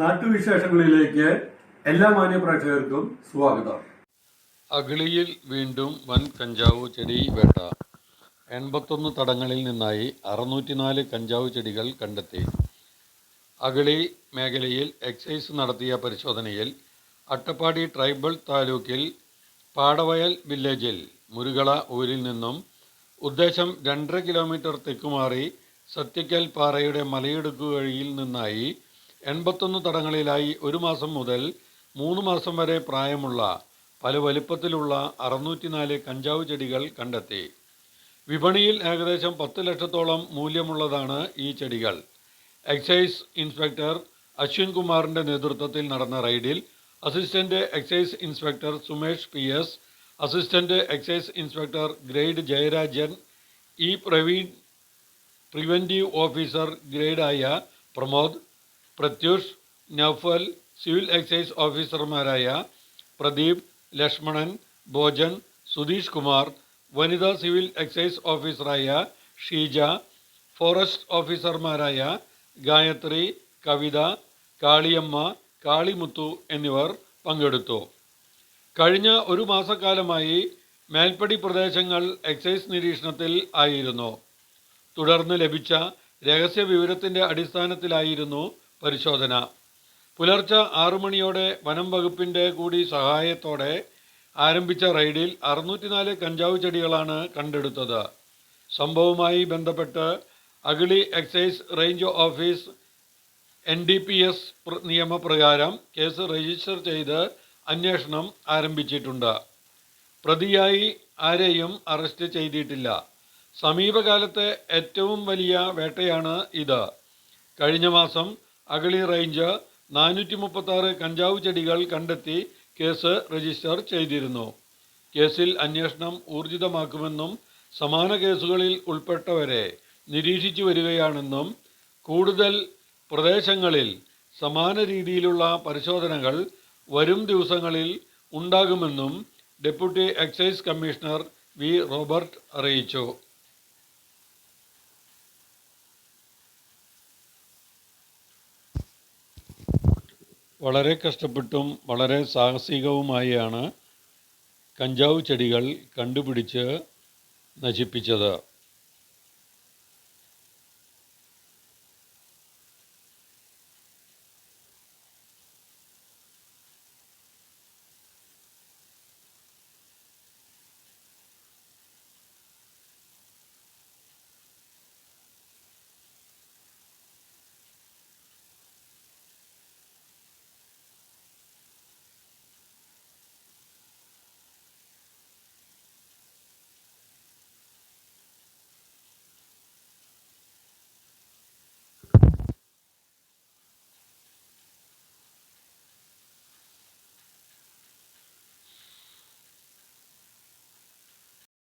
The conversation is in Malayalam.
നാട്ടുവിശേഷങ്ങളിലേക്ക് എല്ലാ മാന്യപ്രേക്ഷകർക്കും സ്വാഗതം. അഗളിയിൽ വീണ്ടും വൻ കഞ്ചാവ് ചെടി വേട്ട. എൺപത്തൊന്ന് തടങ്ങളിൽ നിന്നായി അറുന്നൂറ്റിനാല് കഞ്ചാവ് ചെടികൾ കണ്ടെത്തി. അഗളി മേഖലയിൽ എക്സൈസ് നടത്തിയ പരിശോധനയിൽ അട്ടപ്പാടി ട്രൈബൽ താലൂക്കിൽ പാടവയൽ വില്ലേജിൽ മുരുകള ഊരിൽ നിന്നും ഉദ്ദേശം രണ്ടര കിലോമീറ്റർ തെക്കുമാറി സത്യക്കൽ പാറയുടെ മലയിടുക്കുകഴിയിൽ നിന്നായി എൺപത്തൊന്ന് തടങ്ങളിലായി ഒരു മാസം മുതൽ മൂന്ന് മാസം വരെ പ്രായമുള്ള പല വലിപ്പത്തിലുള്ള അറുന്നൂറ്റിനാല് കഞ്ചാവ് ചെടികൾ കണ്ടെത്തി. വിപണിയിൽ ഏകദേശം പത്ത് ലക്ഷത്തോളം മൂല്യമുള്ളതാണ് ഈ ചെടികൾ. എക്സൈസ് ഇൻസ്പെക്ടർ അശ്വിൻ കുമാറിന്റെ നേതൃത്വത്തിൽ നടന്ന റെയ്ഡിൽ assistant excise inspector Sumesh P S assistant excise inspector grade Jayarajan E Praveen preventive officer ഗ്രേഡായ Pramod Pratyush Noufal civil excise ഓഫീസർമാരായ പ്രദീപ് ലക്ഷ്മണൻ ഭോജൻ സുധീഷ് കുമാർ വനിതാ സിവിൽ എക്സൈസ് ഓഫീസറായ ഷീജ ഫോറസ്റ്റ് ഓഫീസർമാരായ ഗായത്രി കവിത കാളിയമ്മ കാളിമുത്തു എന്നിവർ പങ്കെടുത്തു. കഴിഞ്ഞ ഒരു മാസക്കാലമായി മേൽപ്പടി പ്രദേശങ്ങൾ എക്സൈസ് നിരീക്ഷണത്തിൽ ആയിരുന്നു. തുടർന്ന് ലഭിച്ച രഹസ്യ വിവരത്തിന്റെ അടിസ്ഥാനത്തിലായിരുന്നു പരിശോധന. പുലർച്ചെ ആറു മണിയോടെ വനം വകുപ്പിന്റെ കൂടി സഹായത്തോടെ ആരംഭിച്ച റെയ്ഡിൽ അറുന്നൂറ്റിനാല് കഞ്ചാവ് ചെടികളാണ് കണ്ടെടുത്തത്. സംഭവവുമായി ബന്ധപ്പെട്ട് Agali excise range office N D P S നിയമപ്രകാരം കേസ് രജിസ്റ്റർ ചെയ്ത് അന്വേഷണം ആരംഭിച്ചിട്ടുണ്ട്. പ്രതിയായി ആരെയും അറസ്റ്റ് ചെയ്തിട്ടില്ല. സമീപകാലത്തെ ഏറ്റവും വലിയ വേട്ടയാണ് ഇത്. കഴിഞ്ഞ മാസം അഗളി റേഞ്ച് നാനൂറ്റി മുപ്പത്താറ് കഞ്ചാവ് ചെടികൾ കണ്ടെത്തി കേസ് രജിസ്റ്റർ ചെയ്തിരുന്നു. കേസിൽ അന്വേഷണം ഊർജിതമാക്കുമെന്നും സമാന കേസുകളിൽ ഉൾപ്പെട്ടവരെ നിരീക്ഷിച്ചു വരികയാണെന്നും കൂടുതൽ പ്രദേശങ്ങളിൽ സമാന രീതിയിലുള്ള പരിശോധനകൾ വരും ദിവസങ്ങളിൽ ഉണ്ടാകുമെന്നും deputy excise commissioner V Robert അറിയിച്ചു. വളരെ കഷ്ടപ്പെട്ടും വളരെ സാഹസികവുമായാണ് കഞ്ചാവ് ചെടികൾ കണ്ടുപിടിച്ച് നശിപ്പിച്ചത്.